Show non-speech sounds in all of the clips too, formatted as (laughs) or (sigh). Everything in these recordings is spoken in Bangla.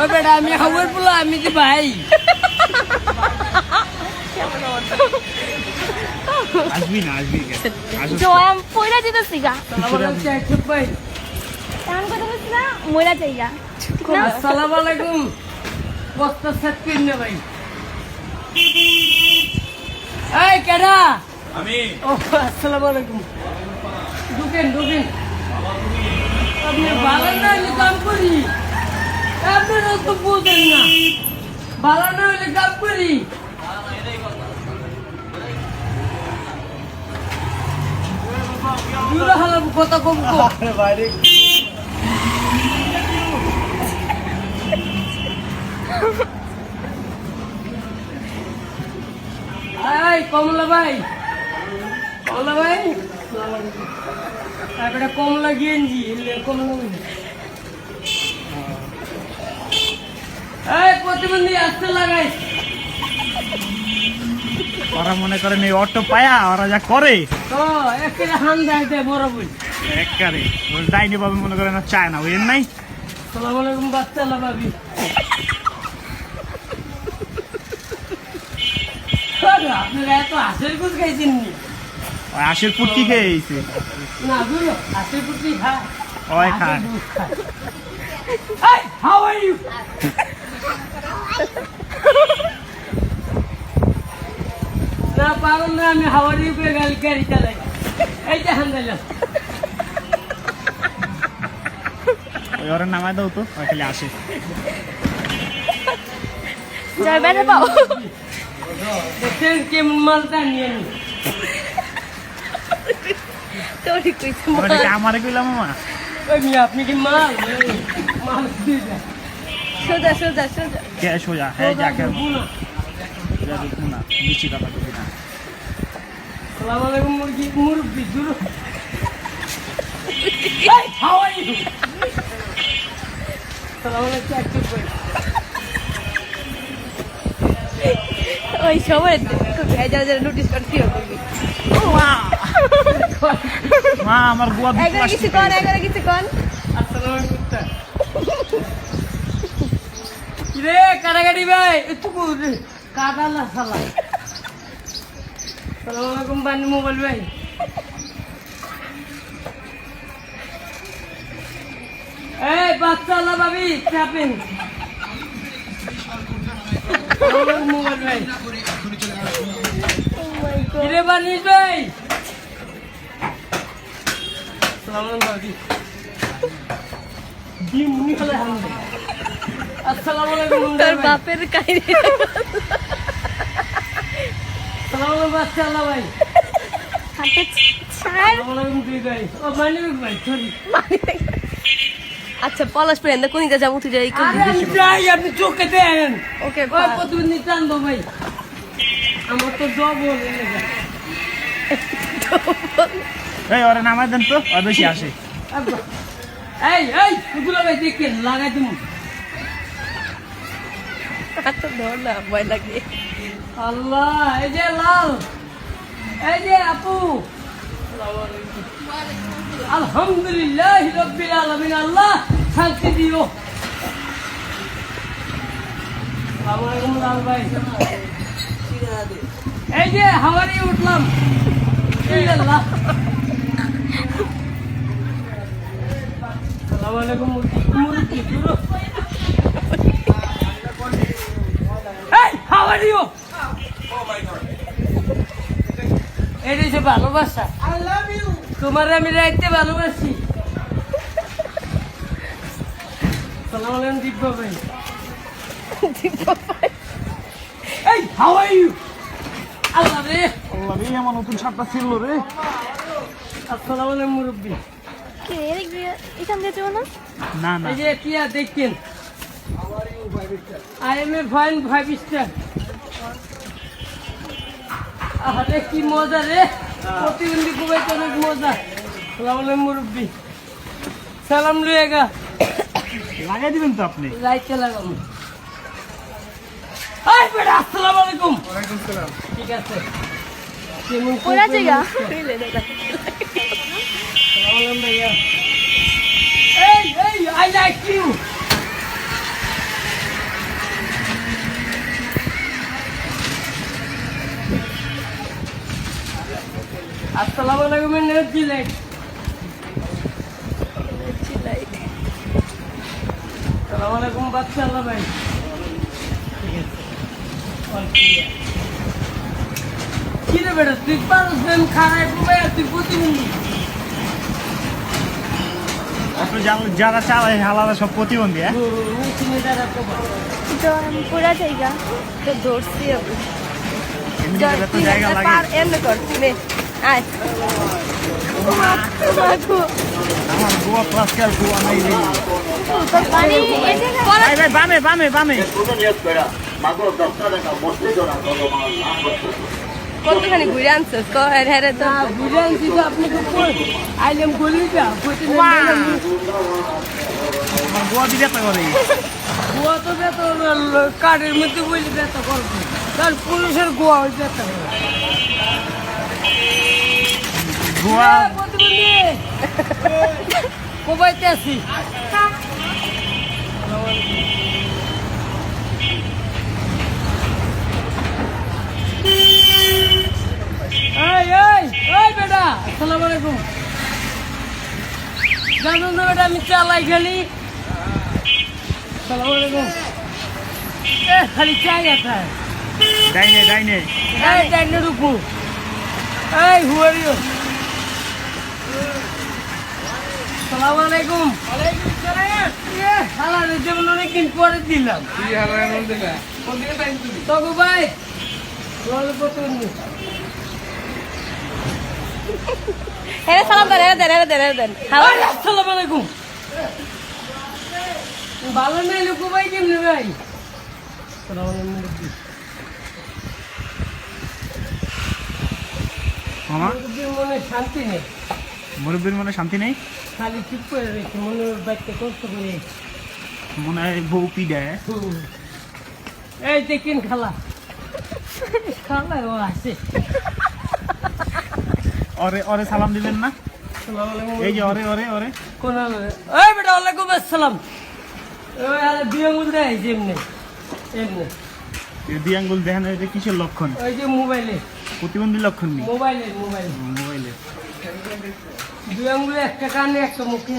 ও বেটা আমি খবর বলো আমি কি ভাই? আসবি না আসবি কেন? আসিস তো। জয় আমি পয়লা যেতেছি গা ভাই। তেমন কথা বলছি না ময়লা চাই গা আসসালামু আলাইকুম। বস্তা সেট কিনে ভাই। এই কেডা? আমি। ও আসসালামু আলাইকুম। ঢুকেন ঢুকেন। আপনি ভালো না হলে কাম করি। আপনারা তো বুঝেন না। ভালো না হলে কাম করি কথা কম কমলা ভাই। কমলা ভাই। তারপরে কমলা গেঞ্জি কমলা এই প্রতিবন্ধী আসতে লাগাই। ওরা মনে করেন এই অটো পায়া ওরা যা করে। তো একটা হান দেয় দেয় বড় বই। একবারে। ডাইনি পাবে মনে করেন চায় না বুঝেন নাই? সালাম আলাইকুম বাচ্চা লাগাবি আপনারা এত হাসের কুচ খাইছেন নি? ওই আশের পুটকি খেয়ে খা। ওই Hey, how are you? না পাগল না আমি হাওয়ার উপরে গাড়ি গাড়ি চালাই এই যে ওই ওরা নামায় দাও তো ওই খালি আসে। জয় বেড়ে পাও। দেখছেন কেমন মালটা নিয়ে নি কইছে আমারে কইলাম ওই মিয়া, আপনি কি মাল? এই, মাল দিয়ে দেন। সোজা সোজা সোজা। কে সোজা? হ্যাঁ যাকে বুনা। না নিচি কথা কবি না। সালাম আলাইকুম মুরগি মুরব্বি দূর। Hey, how are you? সালাম আলাইকুম একটু ওই সময় ভেজা ভেজা নোটিস করতে হবে মা আমার দুধ একবার কিছু কন একবার কিছু কন আসসালামু আলাইকুম। কিরে কাটাকাটি ভাই? একটু কাটালা সালা সালাম আলাইকুম বানি মোবাইল ভাই। এই বাচ্চা আল্লাহ ভাবি চাপেন। মোবাইল ভাই। কিরে বানিস ভাই? মানিক ভাই সরি আচ্ছা পলাশ পেন কোন দিকে যাব তুই যাই আপনি চোখে দেন ওকে প্রতিদিন টানবো ভাই আমার তো জব হলে (laughs) এই ওরা নামায় দেন তো ওর বেশি আসে। এই এই এগুলো ভাই দেখে লাগাই দিমু তো ধর না ভয় লাগে। আল্লাহ এই যে লাল এই যে আপু। আলহামদুলিল্লাহ রব্বিল আলামিন আল্লাহ শান্তি দিও। আসসালামু লাল ভাই। এই যে হাওয়ারি উঠলাম। আল্লাহ। ভালোবাসা। তোমার আমি রাইতে ভালোবাসি। সালাম আলাইকুম দিব্য ভাই। এই হাউ আর ইউ আল্লাহ রে। আল্লাহ রে আমার নতুন শার্টটা ছিল রে। আসসালামু আলাইকুম মুরব্বী। কে এখান দিয়ে যাব না? না না। এই যে টিয়া দেখছেন? I am a fine five star আরে কি মজা রে। প্রতিবন্ধী কুবাইতে অনেক মজা। আলাইকুম মুরব্বী। সালাম লুয়েগা। লাগাই দিবেন তো আপনি। লাইটটা লাগাম আই বেটা আসসালামু আলাইকুম। ঠিক আছে। কেমন ওরা জায়গা I am the. Uh... Hey, hey, I like you. আসসালামু আলাইকুম নেট জিলাই আসসালামু আলাইকুম বাচ্চা আল্লাহ ভাই কি রে বেটা তুই পারস খারাপ তুই যারা চালায় হালারা সব প্রতিবন্ধী হ্যাঁ? পুরা জায়গা তো ধরছি জায়গা লাগে। এমনি কর আয় আমার গোয়া গোয়া নাই বামে বামে বামে। কতখানি ঘুরে আনছিস? কো হ্যাঁ হ্যাঁ তো। না বুঝান দিদি আপনাকে আইলাম প্রতিদিন আমার গোয়া দিতে তো করে। গোয়া তো বেতা কাঠের মধ্যে বলি বেতা করব তার পুলিশের গোয়া ওই বেতা গোয়া? কোবাইতে আছি। এই এই এই বেটা আসসালামু আলাইকুম। জানো না বেটা আমি চালাই খালি। আসসালামু আলাইকুম। এ খালি চাই আছে ডাইনে ডাইনে। এই ডাইনে রুকু। এই হু আর ইউ আসসালামু আলাইকুম। ওয়ালাইকুম সালাম এ হালা রে যেমন অনেকদিন পরে দিলাম। তগু ভাই তুমি হ্যাঁ সালাম দেন হ্যাঁ দেন হ্যাঁ দেন দেন। হাওয়া। আসসালামু আলাইকুম। ভালো নাই লুকু ভাই কেমনি ভাই? মুরব্বীর মনে শান্তি নেই। মুরব্বীর মনে শান্তি নেই? খালি চুপ করে রেখে মনে বাচ্চা কষ্ট করে। মনে হয় বউ পিডায়। এই দেখেন খালা (laughs) ওরে ওরে সালাম দিবেন না? এই যে ওরে ওরে ওরে কোন এই বেটা ওয়ালাইকুম আসসালাম। ওই আর বিয়ে মুল দেয় যেমনি এমনি এই দুই আঙ্গুল দেখেন এটা কিসের লক্ষণ? ওই যে মোবাইলে প্রতিবন্ধী লক্ষণ নেই? মোবাইলে মোবাইল মোবাইলে দুই আঙ্গুলে একটা কানে একটা মুখে।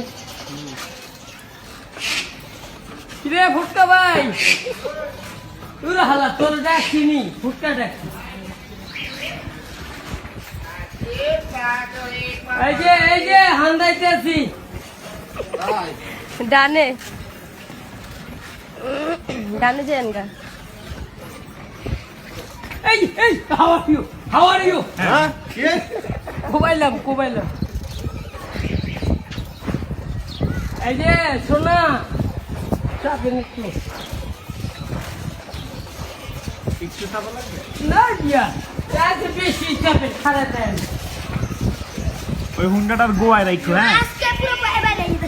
কিরে ফুটকা ভাই? হালা তোর ফুটকা এই যে এই যে হান্দাইতে আছি। ডানে। ডানে যান গা এই এই how are you how are you হ্যাঁ কোবাইলাম কোবাইলাম। এই যে সোনা চাপেন একটু একটু খাব লাগবে না দিয়া। চাপে বেশি চাপে খারাপ দেন। ওই হুন্ডাটার গোয়ায় রাখো হ্যাঁ?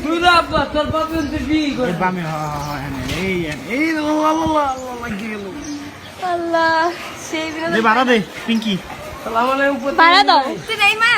তুই না আব্বা তোর বাবা কিন্তু বি করে। এই বামে হ হ হ্যাঁ এই এই আল্লাহ আল্লাহ আল্লাহ গেল আল্লাহ সেই দে বাড়া দে পিঙ্কি। সালাম আলাইকুম বাড়া দাও। তুই নেই মা